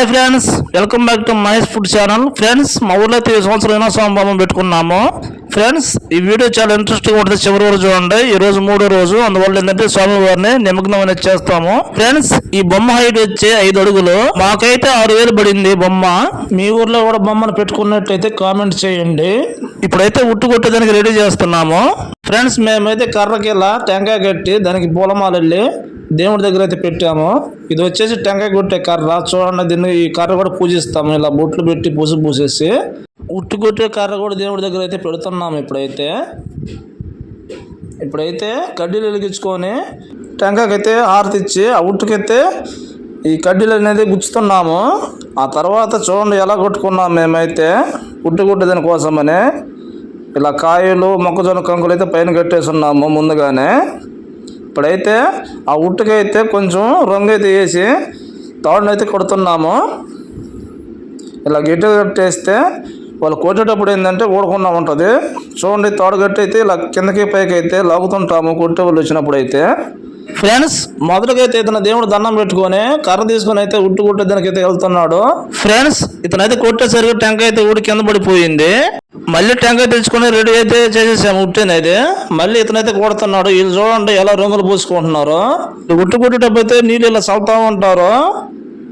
Hi friends welcome back to Mahesh food channel friends మా ఊర్లో అయితే ఈ సంవత్సరం వినాశం బొమ్మ పెట్టుకున్నాము. ఫ్రెండ్స్ ఈ వీడియో చాలా ఇంట్రెస్టింగ్ ఉంటుంది. చివరి రోజు చూడండి. ఈ రోజు మూడో రోజు. అందువల్ల ఏంటంటే స్వామివారిని నిమగ్నం అనేది చేస్తాము. ఫ్రెండ్స్ ఈ బొమ్మ హైట్ వచ్చి ఐదు అడుగులు. మాకైతే ఆరు వేలు పడింది బొమ్మ. మీ ఊర్లో కూడా బొమ్మను పెట్టుకున్నట్టయితే కామెంట్ చేయండి. ఇప్పుడైతే ఉట్టు కొట్టేదానికి రెడీ చేస్తున్నాము. ఫ్రెండ్స్ మేమైతే కర్రకి ఇలా టెంకాయ కట్టి దానికి పూలమాల వెళ్ళి దేవుడి దగ్గర అయితే పెట్టాము. ఇది వచ్చేసి టెంకాయ కొట్టే కర్ర. చూడండి దీన్ని ఈ కర్ర కూడా పూజిస్తాము. ఇలా బొట్లు పెట్టి పూసి పూసేసి ఉట్టు కొట్టే కర్ర కూడా దేవుడి దగ్గర అయితే పెడుతున్నాము ఇప్పుడైతే. ఇప్పుడైతే కడ్డీలు వెలిగించుకొని టెంకాయకైతే ఆరతిచ్చి ఆ ఉట్టుకైతే ఈ కడ్డీలు అనేది గుచ్చుతున్నాము. ఆ తర్వాత చూడండి ఎలా కొట్టుకున్నాం మేమైతే. ఉట్టు కొట్టే కోసమని ఇలా కాయలు మొక్కజొన్న కంకులు అయితే పైన కట్టేస్తున్నాము ముందుగానే. ఇప్పుడైతే ఆ ఉట్టుకైతే కొంచెం రంగు అయితే వేసి తాడును అయితే కొడుతున్నాము. ఇలా గట్టిగా కట్టేస్తే వాళ్ళు కొట్టేటప్పుడు ఏంటంటే ఊడకుండా ఉంటుంది. చూడండి తాడు కట్టి అయితే ఇలా కిందకి పైకి అయితే లాగుతుంటాము కొట్టే వాళ్ళు వచ్చినప్పుడు అయితే. ఫ్రెండ్స్ మొదటగా అయితే ఇతను దేవుడు దండం పెట్టుకొని కర్ర తీసుకొని అయితే ఉట్టు కొట్టేదానికి అయితే వెళ్తున్నాడు. ఫ్రెండ్స్ ఇతను అయితే కొట్టేసరికి టెంకాయ అయితే ఊడి కింద పడిపోయింది. మళ్ళీ టెంకాయ తెచ్చుకొని రెడీ అయితే చేసేసాము ఉట్టిని అయితే. మళ్ళీ ఇతనైతే కొడుతున్నాడు. వీళ్ళు చూడండి ఎలా రంగులు పూసుకుంటున్నారు. ఉట్టు కొట్టేటప్పుడు అయితే నీళ్ళు ఇలా చల్లుతా ఉంటారు.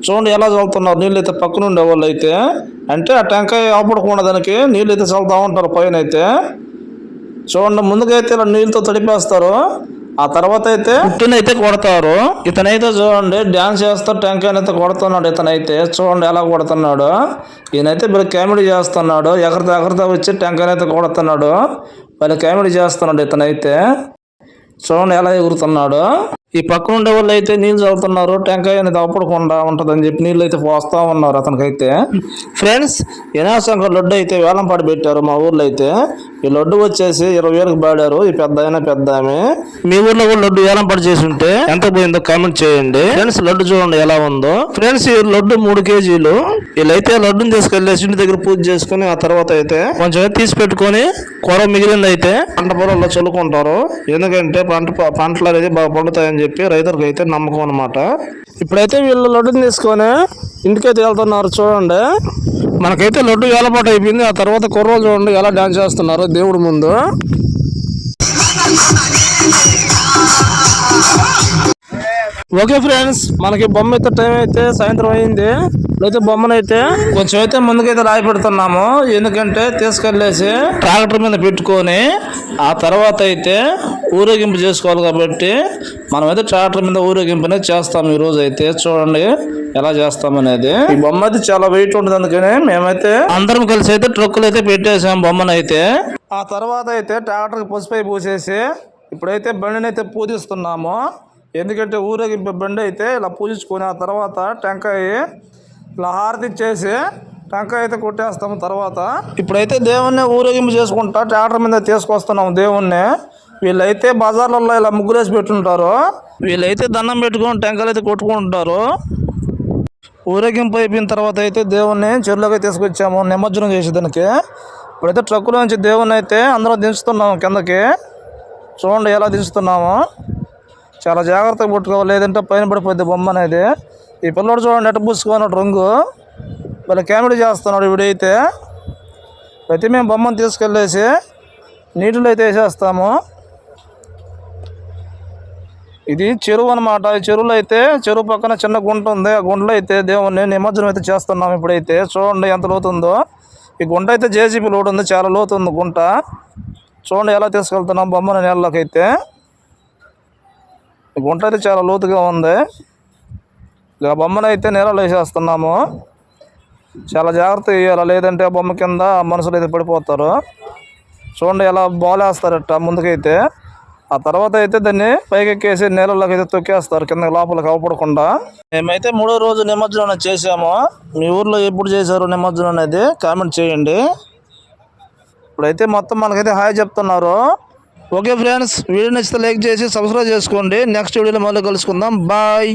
చూడండి ఎలా చల్లుతున్నారు. నీళ్ళు అయితే పక్కన ఉండే వాళ్ళు అయితే. అంటే ఆ టెంకాయ ఆపడకుండా దానికి నీళ్ళు అయితే చల్లుతా ఉంటారు పైన అయితే. చూడండి ముందుకైతే ఇలా నీళ్ళతో తడిపేస్తారు. ఆ తర్వాత అయితే పుట్టినైతే కొడతారు. ఇతనైతే చూడండి డ్యాన్స్ చేస్తూ టెంకాయని అయితే కొడుతున్నాడు ఇతనైతే. చూడండి ఎలా కొడుతున్నాడు. ఈయనైతే వీళ్ళు కామెడీ చేస్తున్నాడు. ఎగరతా ఎగరతా వచ్చి టెంకాయని అయితే కొడుతున్నాడు. వాళ్ళు కామెడీ చేస్తున్నాడు ఇతనైతే. చూడండి ఎలా ఎగురుతున్నాడు. ఈ పక్కన ఉండే వాళ్ళు అయితే నీళ్ళు చదువుతున్నారు టెంకాయ అనేది అప్పడకుండా ఉంటుందని చెప్పి నీళ్ళు అయితే పోస్తా ఉన్నారు అతనికైతే. ఫ్రెండ్స్ వినాశంకర్ లడ్డు అయితే వేలం పాటు పెట్టారు మా ఊర్లో అయితే. ఈ లడ్డు వచ్చేసి ఇరవై వేలకు పాడారు. ఈ పెద్ద అయినా పెద్ద ఆమె. మీ ఊర్లో కూడా లడ్డు వేలం పాటు చేసి ఉంటే ఎంత పోయిందో కామెంట్ చేయండి. ఫ్రెండ్స్ లడ్డు చూడండి ఎలా ఉందో. ఫ్రెండ్స్ ఈ లడ్డు మూడు కేజీలు. వీళ్ళైతే లడ్డుని తీసుకెళ్ళేసి ఇంటి దగ్గర పూజ చేసుకుని ఆ తర్వాత అయితే కొంచెం తీసి పెట్టుకొని కూర మిగిలింది అయితే పంట పొలంలో చల్లుకుంటారు. ఎందుకంటే పంట పంటలు అనేది బాగా పండుతాయని చెప్పి రైతులకు అయితే నమ్మకం అనమాట ఇప్పుడైతే వీళ్ళు లడ్డుని తీసుకొని ఇంటికైతే వెళ్తున్నారు. చూడండి. మనకైతే లడ్డు ఏలపాటు అయిపోయింది. ఆ తర్వాత కుర్రోలు చూడండి ఎలా డాన్స్ చేస్తున్నారు. దేవుడి ముందు. ఓకే ఫ్రెండ్స్ మనకి బొమ్మ అయితే టైం అయితే సాయంత్రం అయింది. అయితే బొమ్మనైతే కొంచెం అయితే ముందుకైతే రాయి పెడుతున్నాము. ఎందుకంటే తీసుకెళ్ళేసి ట్రాక్టర్ మీద పెట్టుకొని ఆ తర్వాత అయితే ఊరేగింపు చేసుకోవాలి కాబట్టి మనమైతే ట్రాక్టర్ మీద ఊరేగింపు అనేది చేస్తాం ఈ రోజు అయితే. చూడండి ఎలా చేస్తాం అనేది. ఈ బొమ్మ అయితే చాలా వెయిట్ ఉంటుంది అందుకని మేమైతే అందరం కలిసి అయితే ట్రక్కులు అయితే పెట్టేసాం బొమ్మనైతే ఆ తర్వాత అయితే ట్రాక్టర్కి పసుపై పూసేసి ఇప్పుడైతే బండిని అయితే పూజిస్తున్నాము. ఎందుకంటే ఊరేగింపు బండి అయితే ఇలా పూజించుకొని ఆ తర్వాత టెంకాయ ఇలా హారతి ఇచ్చేసి టెంకాయ అయితే కొట్టేస్తాము తర్వాత. ఇప్పుడైతే దేవుణ్ణి ఊరేగింపు చేసుకుంటా ట్రాక్టర్ మీద తీసుకొస్తున్నాము దేవుణ్ణి. వీళ్ళైతే బజార్లలో ఇలా ముగ్గులేసి పెట్టుంటారు. వీళ్ళైతే దండం పెట్టుకొని టెంకాయలు అయితే కొట్టుకుంటారు ఊరేగింపు అయిపోయిన తర్వాత అయితే దేవుణ్ణి చెరువులోకి తీసుకొచ్చాము నిమజ్జనం చేసేదానికి. ఇప్పుడైతే ట్రక్కులో నుంచి దేవుణ్ణి అయితే అందరం దించుతున్నాము కిందకి. చూడండి ఎలా దించుతున్నాము. చాలా జాగ్రత్తగా పట్టుకోవాలి లేదంటే పైన పడిపోద్ది బొమ్మ అనేది. ఈ పిల్లోడు చూడండి ఎట్ట పూసుకున్నాడు రంగు. వీళ్ళ కామెడీ చేస్తున్నాడు వీడైతే. అయితే మేము బొమ్మను తీసుకెళ్ళేసి నీటిలో అయితే వేసేస్తాము. ఇది చెరువు అనమాట ఈ చెరువులో అయితే చెరువు పక్కన చిన్న గుంట ఉంది. ఆ గుంటలో అయితే దేవుణ్ణి నిమజ్జనం అయితే చేస్తున్నాం ఇప్పుడైతే. చూడండి ఎంత లోతుందో. ఈ గుంట అయితే జేసీబీ లోటు ఉంది. చాలా లోతు ఉంది గుంట. చూడండి ఎలా తీసుకెళ్తున్నాం బొమ్మని నీళ్ళలోకి అయితే ఈ గుంట అయితే చాలా లోతుగా ఉంది. ఇక బొమ్మనైతే నీళ్ళలో వేసేస్తున్నాము. చాలా జాగ్రత్త వేయాలి? లేదంటే ఆ బొమ్మ కింద మనుషులు అయితే పడిపోతారు. చూడండి ఎలా బాలేస్తారట ముందుకైతే. ఆ తర్వాత అయితే దాన్ని పైకి ఎక్కేసి నీళ్ళలోకి అయితే తొక్కేస్తారు. కింద లోపలికి అవపడకుండా మేమైతే మూడో రోజు నిమజ్జనం చేసాము. మీ ఊర్లో ఎప్పుడు చేశారు నిమజ్జనం అనేది కామెంట్ చేయండి. ఇప్పుడైతే మొత్తం మనకైతే హాయ్ చెప్తున్నారు. ఓకే ఫ్రెండ్స్ వీడియో నచ్చితే లైక్ చేసి సబ్స్క్రైబ్ చేసుకోండి. నెక్స్ట్ వీడియోలో మళ్ళీ కలుసుకుందాం. బాయ్.